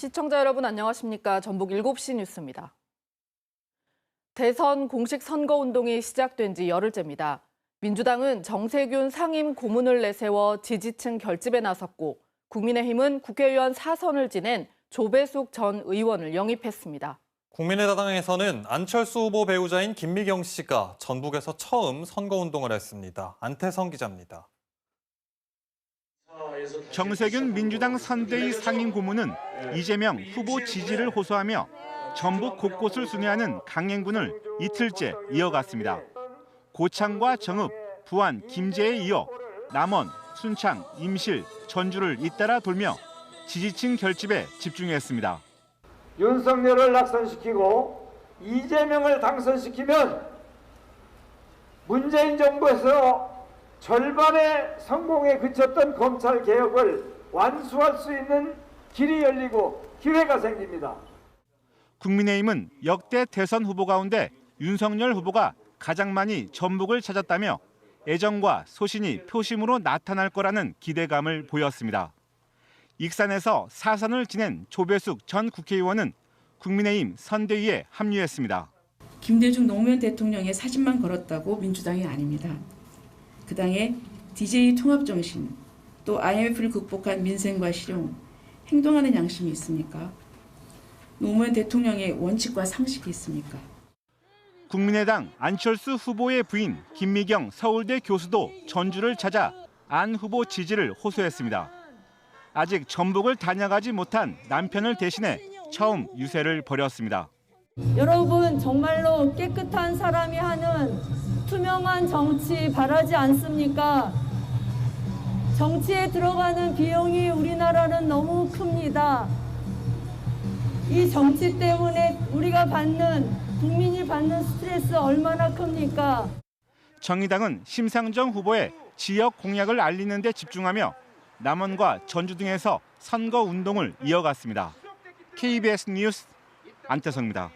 시청자 여러분 안녕하십니까? 전북 7시 뉴스입니다. 대선 공식 선거 운동이 시작된 지 열흘째입니다. 민주당은 정세균 상임 고문을 내세워 지지층 결집에 나섰고 국민의힘은 국회의원 사선을 지낸 조배숙 전 의원을 영입했습니다. 국민의당에서는 안철수 후보 배우자인 김미경 씨가 전북에서 처음 선거운동을 했습니다. 안태성 기자입니다. 정세균 민주당 선대위 상임 고문은 이재명 후보 지지를 호소하며 전북 곳곳을 순회하는 강행군을 이틀째 이어갔습니다. 고창과 정읍, 부안, 김제에 이어 남원, 순창, 임실, 전주를 잇따라 돌며 지지층 결집에 집중했습니다. 윤석열을 낙선시키고 이재명을 당선시키면 문재인 정부에서 절반의 성공에 그쳤던 검찰 개혁을 완수할 수 있는 길이 열리고 기회가 생깁니다. 국민의힘은 역대 대선 후보 가운데 윤석열 후보가 가장 많이 전북을 찾았다며 애정과 소신이 표심으로 나타날 거라는 기대감을 보였습니다. 익산에서 사선을 지낸 조배숙 전 국회의원은 국민의힘 선대위에 합류했습니다. 김대중 노무현 대통령의 사진만 걸었다고 민주당이 아닙니다. 그 당의 DJ 통합 정신, 또 IMF를 극복한 민생과 실용, 행동하는 양심이 있습니까? 노무현 대통령의 원칙과 상식이 있습니까? 국민의당 안철수 후보의 부인 김미경 서울대 교수도 전주를 찾아 안 후보 지지를 호소했습니다. 아직 전북을 다녀가지 못한 남편을 대신해 처음 유세를 벌였습니다. 여러분 정말로 깨끗한 사람이 하는 투명한 정치 바라지 않습니까? 정치에 들어가는 비용이 우리나라는 너무 큽니다. 이 정치 때문에 우리가 받는 국민이 받는 스트레스 얼마나 큽니까? 정의당은 심상정 후보의 지역 공약을 알리는 데 집중하며 남원과 전주 등에서 선거 운동을 이어갔습니다. KBS 뉴스 안태성입니다.